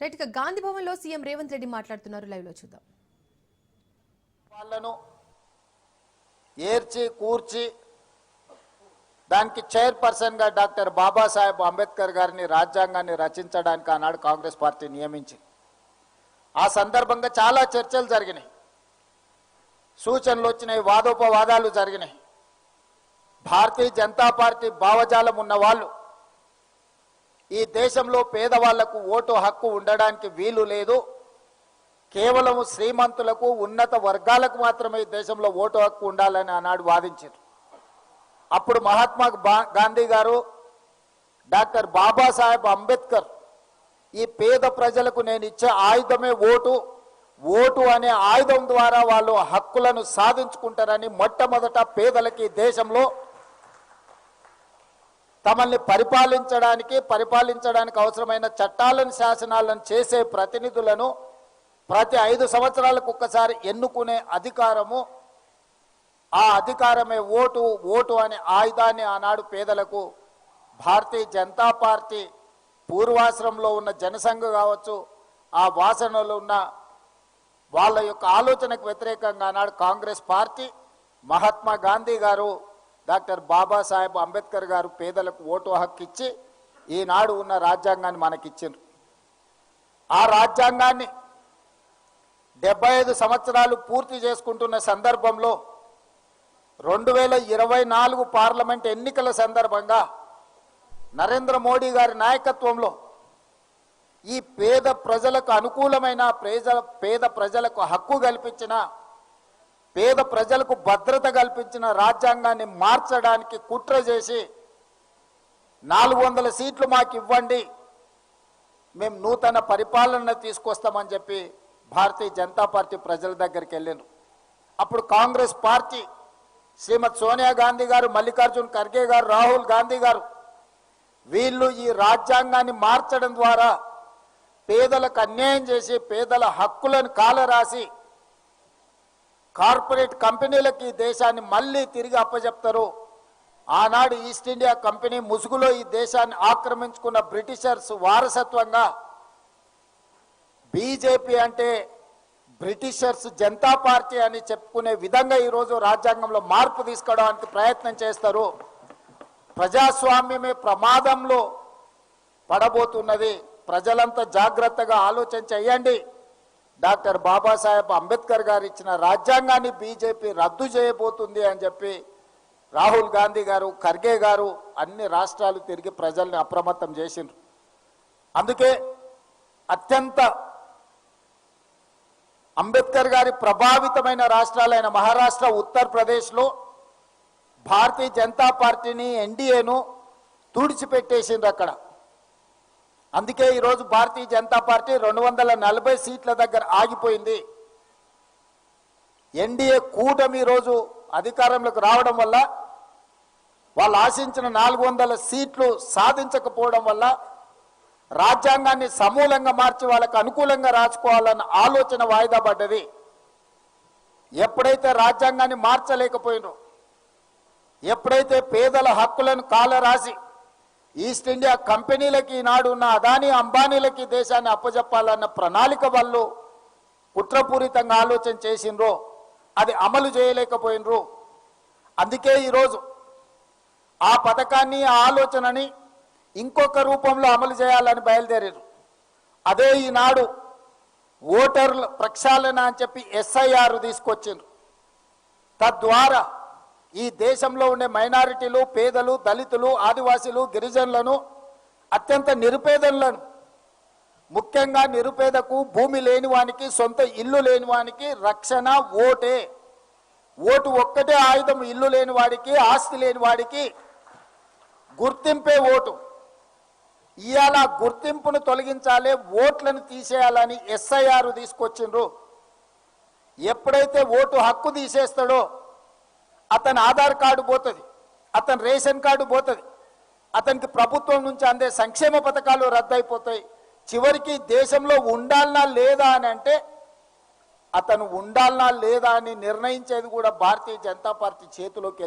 Right ఇక గాంధీ భవన్లో CM Revanth Reddy మాట్లాడుతున్నారు. లైవ్లో చూద్దాం. వాళ్ళను ఏర్చి కూర్చి దానికి చైర్పర్సన్గా డాక్టర్ బాబాసాహెబ్ అంబేద్కర్ గారిని రాజ్యాంగాన్ని రచించడానికి ఆనాడు కాంగ్రెస్ పార్టీ నియమించింది. ఆ సందర్భంగా చాలా చర్చలు జరిగినాయి. సూచనలు వచ్చినాయి వాదోపవాదాలు జరిగినాయి. భారతీయ జనతా పార్టీ భావజాలం ఉన్న వాళ్ళు ఈ దేశంలో పేదవాళ్ళకు ఓటు హక్కు ఉండడానికి వీలు లేదు. కేవలం శ్రీమంతులకు ఉన్నత వర్గాలకు మాత్రమే దేశంలో ఓటు హక్కు ఉండాలని ఆనాడు వాదించారు. అప్పుడు మహాత్మా బా- గాంధీ గారు డాక్టర్ బాబాసాహెబ్ అంబేద్కర్ ఈ పేద ప్రజలకు నేను ఇచ్చే ఆయుధమే ఓటు. ఓటు అనే ఆయుధం ద్వారా వాళ్ళు హక్కులను సాధించుకుంటారని మొట్టమొదట పేదలకి దేశంలో తమల్ని పరిపాలించడానికి పరిపాలించడానికి అవసరమైన చట్టాలను శాసనాలను చేసే ప్రతినిధులను ప్రతి ఐదు సంవత్సరాలకు ఒక్కసారి ఎన్నుకునే అధికారము ఆ అధికారమే ఓటు ఓటు అనే ఆయుధాన్ని ఆనాడు పేదలకు భారతీయ జనతా పార్టీ పూర్వాశ్రంలో ఉన్న జనసంఘ కావచ్చు ఆ వాసనలో ఉన్న వాళ్ళ యొక్క ఆలోచనకు వ్యతిరేకంగా ఆనాడు కాంగ్రెస్ పార్టీ మహాత్మా గాంధీ గారు డాక్టర్ బాబాసాహెబ్ అంబేద్కర్ గారు పేదలకు ఓటు హక్కు ఇచ్చి ఈనాడు ఉన్న రాజ్యాంగాన్ని మనకిచ్చిండ్రు. ఆ రాజ్యాంగాన్ని డెబ్బై ఐదు సంవత్సరాలు పూర్తి చేసుకుంటున్న సందర్భంలో రెండు వేల ఇరవై నాలుగు పార్లమెంట్ ఎన్నికల సందర్భంగా నరేంద్ర మోడీ గారి నాయకత్వంలో ఈ పేద ప్రజలకు అనుకూలమైన పేద పేద ప్రజలకు హక్కు కల్పించిన పేద ప్రజలకు భద్రత కల్పించిన రాజ్యాంగాన్ని మార్చడానికి కుట్ర చేసి నాలుగు వందల సీట్లు మాకు ఇవ్వండి. మేము నూతన పరిపాలన తీసుకొస్తామని చెప్పి భారతీయ జనతా పార్టీ ప్రజల దగ్గరికి వెళ్ళాను అప్పుడు కాంగ్రెస్ పార్టీ శ్రీమతి సోనియా గాంధీ గారు మల్లికార్జున్ ఖర్గే గారు రాహుల్ గాంధీ గారు వీళ్ళు ఈ రాజ్యాంగాన్ని మార్చడం ద్వారా పేదలకు అన్యాయం చేసి పేదల హక్కులను కాలరాసి కార్పొరేట్ కంపెనీలకి దేశాన్ని మళ్ళీ తిరిగి అప్పచెప్తారు ఆనాడు ఈస్ట్ ఇండియా కంపెనీ ముసుగులో ఈ దేశాన్ని ఆక్రమించుకున్న బ్రిటిషర్స్ వారసత్వంగా బీజేపీ అంటే బ్రిటిషర్స్ జనతా పార్టీ అని చెప్పుకునే విధంగా ఈరోజు రాజ్యాంగంలో మార్పు తీసుకోవడానికి ప్రయత్నం చేస్తారు. ప్రజాస్వామ్యమే ప్రమాదంలో పడబోతున్నది. ప్రజలంతా జాగ్రత్తగా ఆలోచన చేయండి. డాక్టర్ బాబాసాహెబ్ అంబేద్కర్ గారు ఇచ్చిన రాజ్యాంగాన్ని బీజేపీ రద్దు చేయబోతుంది అని చెప్పి రాహుల్ గాంధీ గారు ఖర్గే గారు అన్ని రాష్ట్రాలు తిరిగి ప్రజల్ని అప్రమత్తం చేసిండ్రు. అందుకే అత్యంత అంబేద్కర్ గారి ప్రభావితమైన రాష్ట్రాలైన మహారాష్ట్ర ఉత్తరప్రదేశ్లో భారతీయ జనతా పార్టీని ఎన్డీఏను తుడిచిపెట్టేసిండ్రు అక్కడ. అందుకే ఈరోజు భారతీయ జనతా పార్టీ రెండు వందల నలభై సీట్ల దగ్గర ఆగిపోయింది. ఎన్డీఏ కూటమి ఈరోజు అధికారంలోకి రావడం వల్ల వాళ్ళు ఆశించిన నాలుగు వందల సీట్లు సాధించకపోవడం వల్ల రాజ్యాంగాన్ని సమూలంగా మార్చి వాళ్ళకు అనుకూలంగా రాసుకోవాలన్న ఆలోచన వాయిదా పడ్డది. ఎప్పుడైతే రాజ్యాంగాన్ని మార్చలేకపోయినో ఎప్పుడైతే పేదల హక్కులను కాలరాసి ఈస్ట్ ఇండియా కంపెనీలకి ఈనాడు ఉన్న అదానీ అంబానీలకి దేశాన్ని అప్పజెప్పాలన్న ప్రణాళిక వాళ్ళు కుట్రపూరితంగా ఆలోచన చేసిండ్రో. అది అమలు చేయలేకపోయినరు అందుకే ఈరోజు ఆ పథకాన్ని ఆ ఆలోచనని ఇంకొక రూపంలో అమలు చేయాలని బయలుదేరారు అదే ఈనాడు ఓటర్ల ప్రక్షాళన అని చెప్పి ఎస్ఐఆర్ తీసుకొచ్చిండ్రు. తద్వారా ఈ దేశంలో ఉండే మైనారిటీలు పేదలు దళితులు ఆదివాసీలు గిరిజనులను అత్యంత నిరుపేదలను ముఖ్యంగా నిరుపేదకు భూమి లేని వానికి సొంత ఇల్లు లేని వానికి రక్షణ ఓటే. ఓటు ఒక్కటే ఆయుధం ఇల్లు లేని వాడికి ఆస్తి లేని వాడికి గుర్తింపే ఓటు. ఇవాళ గుర్తింపును తొలగించాలి ఓట్లను తీసేయాలని ఎస్ఐఆర్ తీసుకొచ్చిండ్రు. ఎప్పుడైతే ఓటు హక్కు తీసేస్తాడో అతని ఆధార్ కార్డు పోతుంది అతని రేషన్ కార్డు పోతుంది. అతనికి ప్రభుత్వం నుంచి అందే సంక్షేమ పథకాలు రద్దయిపోతాయి. చివరికి దేశంలో ఉండాలనా లేదా అని అంటే అతను ఉండాలనా లేదా అని నిర్ణయించేది కూడా భారతీయ జనతా పార్టీ చేతిలోకి